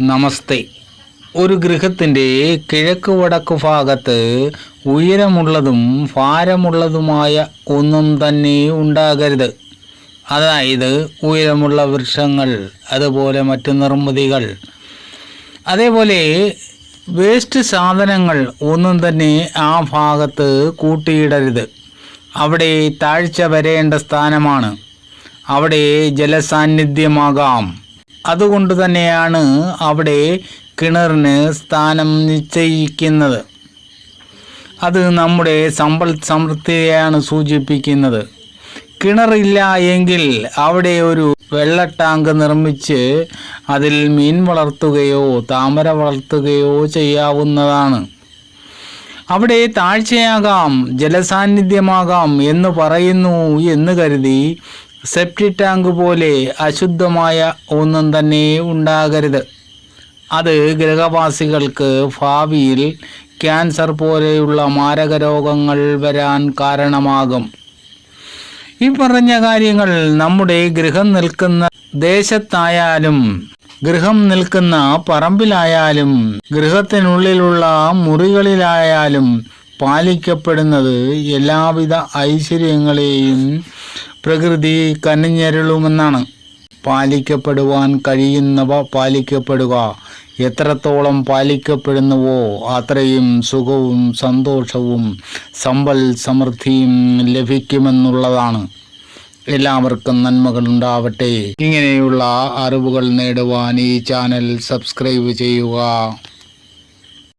നമസ്തേ. ഒരു ഗൃഹത്തിന്റെ കിഴക്ക് വടക്ക് ഭാഗത്ത് ഉയരമുള്ളതും ഭാരമുള്ളതുമായ ഒന്നും തന്നെ ഉണ്ടാകരുത്. അതായത് ഉയരമുള്ള വൃക്ഷങ്ങൾ അതുപോലെ മറ്റ് നിർമ്മിതികൾ. അതേപോലെ വേസ്റ്റ് സാധനങ്ങൾ ഒന്നും തന്നെ ആ ഭാഗത്ത് കൂട്ടിയിടരുത്. അവിടെ താഴ്ച വരേണ്ട സ്ഥാനമാണ്. അവിടെ ജലസാന്നിധ്യമാകാം. അതുകൊണ്ട് തന്നെയാണ് അവിടെ കിണറിന് സ്ഥാനം നിശ്ചയിക്കുന്നത്. അത് നമ്മുടെ സമ്പൽ സമൃദ്ധിയെയാണ് സൂചിപ്പിക്കുന്നത്. കിണറില്ല എങ്കിൽ അവിടെ ഒരു വെള്ള ടാങ്ക് നിർമ്മിച്ച് അതിൽ മീൻ വളർത്തുകയോ താമര വളർത്തുകയോ ചെയ്യാവുന്നതാണ്. അവിടെ താഴ്ചയാകാം ജലസാന്നിധ്യമാകാം എന്ന് പറയുന്നു എന്ന് കരുതി സെപ്റ്റി ടാങ്ക് പോലെ അശുദ്ധമായ ഒന്നും തന്നെ ഉണ്ടാകരുത്. അത് ഗ്രഹവാസികൾക്ക് ഭാവിയിൽ ക്യാൻസർ പോലെയുള്ള മാരക രോഗങ്ങൾ വരാൻ കാരണമാകും. ഈ പറഞ്ഞ കാര്യങ്ങൾ നമ്മുടെ ഗൃഹം നിൽക്കുന്ന ദേശത്തായാലും ഗൃഹം നിൽക്കുന്ന പറമ്പിലായാലും ഗൃഹത്തിനുള്ളിലുള്ള മുറികളിലായാലും പാലിക്കപ്പെടുന്നത് എല്ലാവിധ ഐശ്വര്യങ്ങളെയും പ്രകൃതി കനിഞ്ഞരുളുമെന്നാണ്. പാലിക്കപ്പെടുവാൻ കഴിയുന്നവ പാലിക്കപ്പെടുക. എത്രത്തോളം പാലിക്കപ്പെടുന്നുവോ അത്രയും സുഖവും സന്തോഷവും സമ്പൽ സമൃദ്ധിയും ലഭിക്കുമെന്നുള്ളതാണ്. എല്ലാവർക്കും നന്മകൾ ഉണ്ടാവട്ടെ ഇങ്ങനെയുള്ള അറിവുകൾ നേടുവാൻ ഈ ചാനൽ സബ്സ്ക്രൈബ് ചെയ്യുക.